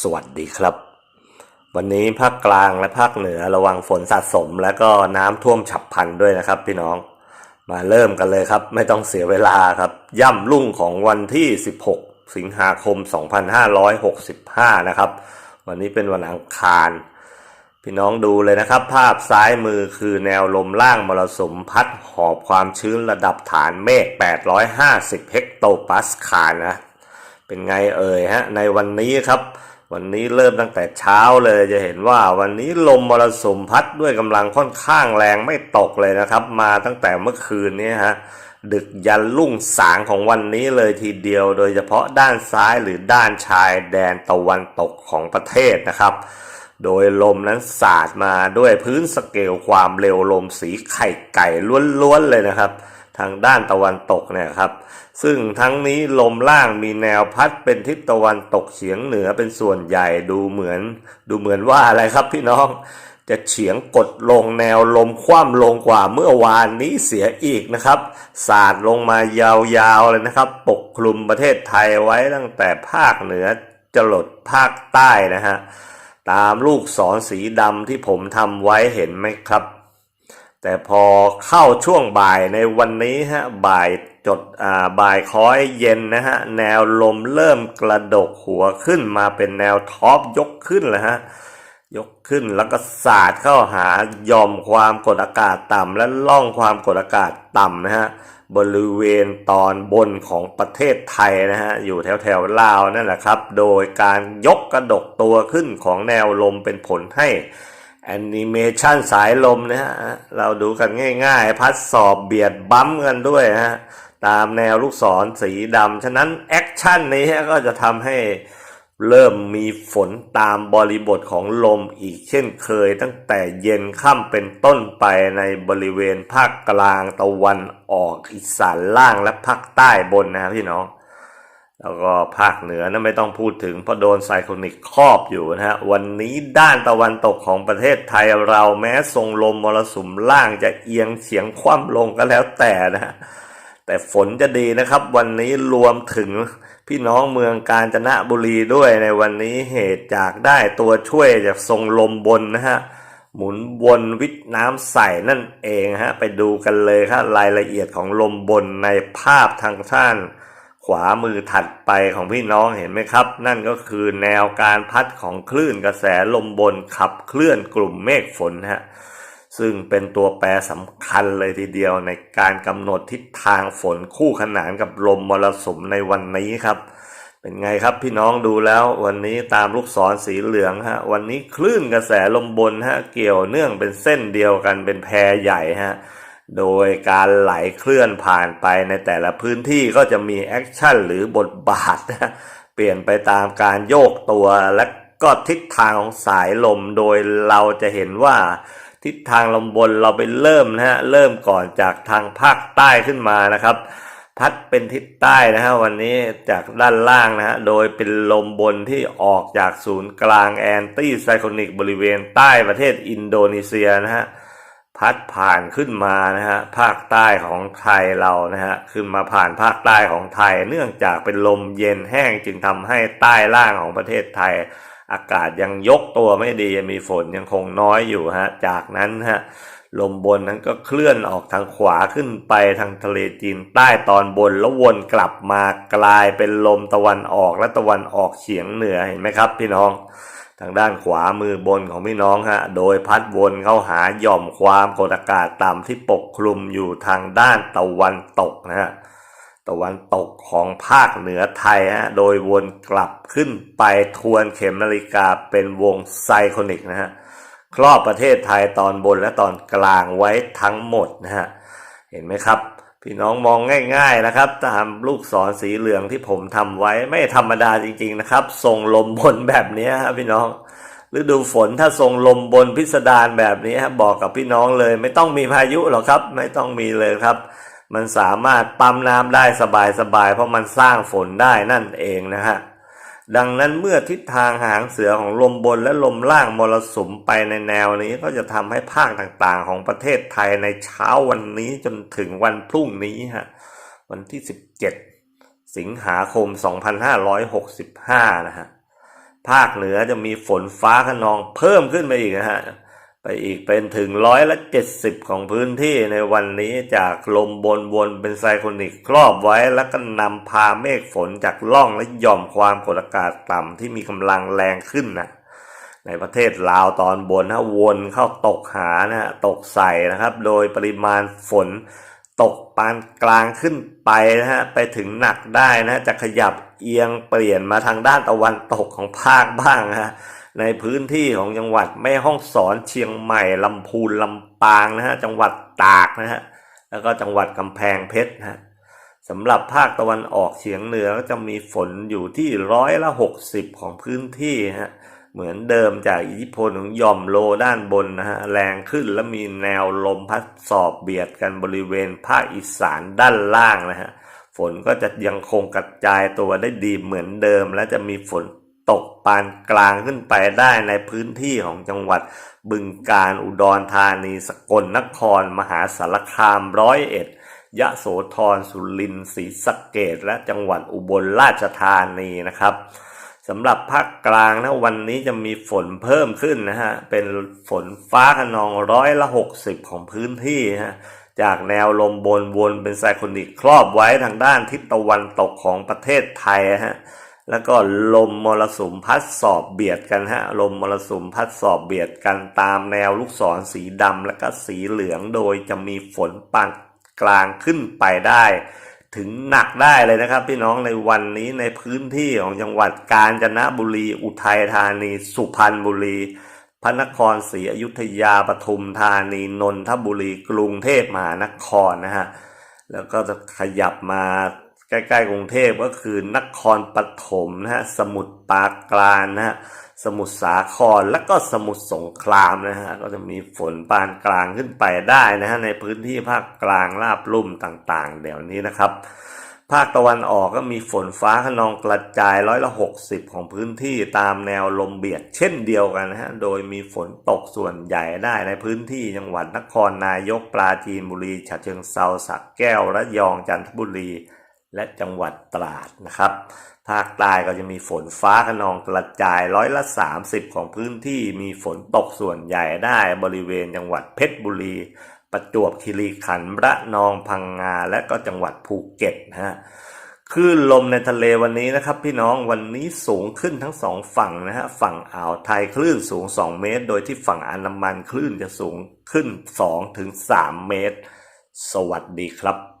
สวัสดีครับ วันนี้ภาคกลางและภาคเหนือระวังฝนสะสม และก็น้ำท่วมฉับพลันด้วยนะครับ พี่น้องมาเริ่มกันเลยครับ ไม่ต้องเสียเวลาครับ ย่ำรุ่งของวันที่ 16 สิงหาคม 2565 นะครับ วันนี้เป็นวันอังคาร พี่น้องดูเลยนะครับ ภาพซ้ายมือคือแนวลมล่างมรสุมพัดหอบความชื้นระดับฐานเมฆ 850 เฮกโตปาสคาลนะ เป็นไงเอ่ยฮะ ในวันนี้ครับ วันนี้เริ่มตั้งแต่เช้าเลยจะเห็นว่าวันนี้ลมมรสุมพัดด้วยกำลังค่อนข้างแรงไม่ตกเลยนะครับ มาตั้งแต่เมื่อคืนนี้ฮะดึกยันรุ่งสางของวันนี้เลยทีเดียว โดยเฉพาะด้านซ้ายหรือด้านชายแดนตะวันตกของประเทศนะครับ โดยลมนั้นสาดมาด้วยพื้นสเกลความเร็วลมสีไข่ไก่ล้วนๆเลยนะครับ ทางด้านตะวันตกเนี่ยครับ ซึ่งทั้งนี้ลมล่างมีแนวพัดเป็นทิศตะวันตกเฉียงเหนือเป็นส่วนใหญ่ดูเหมือน ดูเหมือนว่าอะไรครับพี่น้องจะเฉียงกดลงแนวลมคว่ำลงกว่าเมื่อวานนี้เสียอีกนะครับ สาดลงมายาวๆเลยนะครับ ปกคลุมประเทศไทยไว้ตั้งแต่ภาคเหนือจรดภาคใต้นะฮะ ตามลูกศรสีดำที่ผมทำไว้เห็นไหมครับ แต่พอเข้าช่วงบ่ายในวันนี้ฮะบ่ายจดอ่าบ่ายคล้อยเย็นนะฮะแนวลมเริ่มกระดกหัวขึ้นมาเป็นแนวท็อปยกขึ้นเลยฮะยกขึ้นแล้วก็สาดเข้าหาย่อมความกดอากาศต่ำและล่องความกดอากาศต่ำนะฮะบริเวณตอนบนของประเทศไทยนะฮะอยู่แถวแถวลาวนั่นแหละครับ โดยการยกกระดกตัวขึ้นของแนวลมเป็นผลให้ แอนิเมชันสายลมนะฮะ เราดูกันง่ายๆ พัดสอบเบียดบั๊มกันด้วยฮะ ตามแนวลูกศรสีดำ ฉะนั้นแอคชั่นนี้ก็จะทำให้เริ่มมีฝนตามบริบทของลมอีกเช่นเคย ตั้งแต่เย็นค่ำเป็นต้นไปในบริเวณภาคกลางตะวันออกอีสานล่างและภาคใต้บนนะครับพี่น้อง แล้วก็ภาคเหนือนะไม่ต้องพูดถึงเพราะโดนไซโคลนิกครอบอยู่นะฮะ วันนี้ด้านตะวันตกของประเทศไทยเราแม้ทรงลมมรสุมล่างจะเอียงเฉียงคว่ำลงก็แล้วแต่นะฮะแต่ฝนจะดีนะครับ วันนี้รวมถึงพี่น้องเมืองกาญจนบุรีด้วยในวันนี้เหตุจากได้ตัวช่วยจากทรงลมบนนะฮะ หมุนวนวิทน้ำใส่นั่นเองฮะ ไปดูกันเลยครับรายละเอียดของลมบนในภาพทางด้าน ขวามือถัดไปของพี่น้องเห็นไหมครับ นั่นก็คือแนวการพัดของคลื่นกระแสลมบนขับเคลื่อนกลุ่มเมฆฝนฮะซึ่งเป็นตัวแปรสำคัญเลยทีเดียวในการกำหนดทิศทางฝนคู่ขนานกับลมมรสุมในวันนี้ครับ เป็นไงครับพี่น้องดูแล้ววันนี้ตามลูกศรสีเหลืองฮะวันนี้คลื่นกระแสลมบนฮะเกี่ยวเนื่องเป็นเส้นเดียวกันเป็นแพรใหญ่ฮะ โดยการไหลเคลื่อนผ่านไปในแต่ละพื้นที่ก็จะมีแอคชั่นหรือบทบาท เปลี่ยนไปตามการโยกตัวและก็ทิศทางของสายลมโดยเราจะเห็นว่าทิศทางลมบนเราไปเริ่มนะฮะเริ่มก่อนจากทางภาคใต้ขึ้นมานะครับพัดเป็นทิศใต้นะฮะวันนี้จากด้านล่างนะฮะโดยเป็นลมบนที่ออกจากศูนย์กลางแอนตี้ไซโคนิกบริเวณใต้ประเทศอินโดนีเซียนะฮะ พัดผ่านขึ้นมานะฮะภาคใต้ของไทยเรานะฮะขึ้นมาผ่านภาคใต้ของไทย เนื่องจากเป็นลมเย็นแห้งจึงทำให้ใต้ล่างของประเทศไทย อากาศยังยกตัวไม่ดีมีฝนยังคงน้อยอยู่ฮะจากนั้นฮะลมบนนั้นก็เคลื่อนออกทางขวาขึ้นไปทางทะเลจีนใต้ตอนบนแล้ววนกลับมากลายเป็นลมตะวันออกและตะวันออกเฉียงเหนือเห็นไหมครับ พี่น้อง ทางด้านขวามือบนของพี่น้องฮะ โดยพัดวนเข้าหาหย่อมความกดอากาศต่ำที่ปกคลุมอยู่ทางด้านตะวันตกนะฮะ ตะวันตกของภาคเหนือไทยฮะ โดยวนกลับขึ้นไปทวนเข็มนาฬิกาเป็นวงไซโคนิกนะฮะ ครอบประเทศไทยตอนบนและตอนกลางไว้ทั้งหมดนะฮะ เห็นไหมครับ พี่น้องมองง่ายๆนะครับ ตามลูกศรสีเหลืองที่ผมทำไว้ไม่ธรรมดาจริงๆนะครับทรงลมบนแบบนี้ครับพี่น้องฤดูฝนถ้าทรงลมบนพิสดารแบบนี้บอกกับพี่น้องเลย ไม่ต้องมีพายุหรอกครับ ไม่ต้องมีเลยครับ มันสามารถปั๊มน้ำได้สบายๆเพราะมันสร้างฝนได้นั่นเองนะฮะ ดังนั้นเมื่อทิศทางหางเสือของลมบนและลมล่างมรสุมไปในแนวนี้ก็จะทำให้ภาคต่างๆ ของประเทศไทยในเช้าวันนี้จนถึงวันพรุ่งนี้ฮะวันที่ 17 สิงหาคม 2565 นะฮะภาคเหนือจะมีฝนฟ้าขนองเพิ่มขึ้นไปอีกนะฮะ ไปอีกเป็นถึงร้อยละเจ็ดสิบของพื้นที่ในวันนี้จากลมบนวนเป็นไซโคลนิกครอบไว้แล้วก็นำพาเมฆฝนจากล่องและหย่อมความกดอากาศต่ำที่มีกำลังแรงขึ้นนะในประเทศลาวตอนบนถ้าวนเข้าตกหานะตกใส่นะครับ โดยปริมาณฝนตกปานกลางขึ้นไปนะฮะไปถึงหนักได้นะจะขยับเอียงเปลี่ยนมาทางด้านตะวันตกของภาคบ้างนะ ในพื้นที่ของจังหวัดแม่ฮ่องสอนเชียงใหม่ลำพูนลำปางนะฮะจังหวัดตากนะฮะแล้วก็จังหวัดกำแพงเพชรนะฮะสำหรับภาคตะวันออกเฉียงเหนือก็จะมีฝนอยู่ที่ร้อยละหกสิบของพื้นที่ฮะเหมือนเดิมจากอิทธิพลของย่อมโลด้านบนนะฮะแรงขึ้นและมีแนวลมพัดสอบเบียดกันบริเวณภาคอีสานด้านล่างนะฮะฝนก็จะยังคงกระจายตัวได้ดีเหมือนเดิม และจะมีฝน ตกปานกลางขึ้นไปได้ในพื้นที่ของจังหวัดบึงกาฬอุดรธานีสกลนคร มหาสารคามร้อยเอ็ดยะโสธรสุรินทร์ศรีสะเกดและจังหวัดอุบลราชธานีนะครับสำหรับภาคกลางนะวันนี้จะมีฝนเพิ่มขึ้นนะฮะเป็นฝนฟ้าขนองร้อยละหกสิบของพื้นที่ฮะจากแนวลมบนวนเป็นไซโคลนิกครอบไว้ทางด้านทิศตะวันตกของประเทศไทยฮะ แล้วก็ลมมรสุมพัดสอบเบียดกันฮะลมมรสุมพัดสอบเบียดกันตามแนวลูกศรสีดำและก็สีเหลืองโดยจะมีฝนปานกลางขึ้นไปได้ ถึงหนักได้เลยนะครับ พี่น้องในวันนี้ในพื้นที่ของจังหวัดกาญจนบุรี อุทัยธานี สุพรรณบุรี พระนครศรีอยุธยาปทุมธานีนนทบุรี กรุงเทพมหานครนะฮะแล้วก็จะขยับมา ใกล้ๆกรุงเทพก็คือนครปฐมนะฮะสมุทรปราการนะฮะสมุทรสาครและก็สมุทรสงครามนะฮะก็จะมีฝนปานกลางขึ้นไปได้นะฮะในพื้นที่ภาคกลางราบลุ่มต่างๆ เดี๋ยวนี้นะครับ ภาคตะวันออกก็มีฝนฟ้าขนองกระจายร้อยละหกสิบของพื้นที่ตามแนวลมเบียดเช่นเดียวกันนะฮะโดยมีฝนตกส่วนใหญ่ได้ในพื้นที่จังหวัดนครนายกปราจีนบุรีฉะเชิงเซาสระแก้วระยองจันทบุรี และจังหวัดตราดนะครับ ภาคใต้ก็จะมีฝนฟ้าขนองกระจายร้อยละ 30 ของพื้นที่มีฝนตกส่วนใหญ่ได้บริเวณจังหวัดเพชรบุรี ประจวบคีรีขันธ์ระนองพังงา และก็จังหวัดภูเก็ตนะฮะคลื่นลมในทะเลวันนี้นะครับ พี่น้องวันนี้สูงขึ้นทั้งสองฝั่งนะฮะฝั่งอ่าวไทยคลื่นสูง 2 เมตร โดยที่ฝั่งอันดามันคลื่นจะสูงขึ้น 2-3 เมตร สวัสดีครับ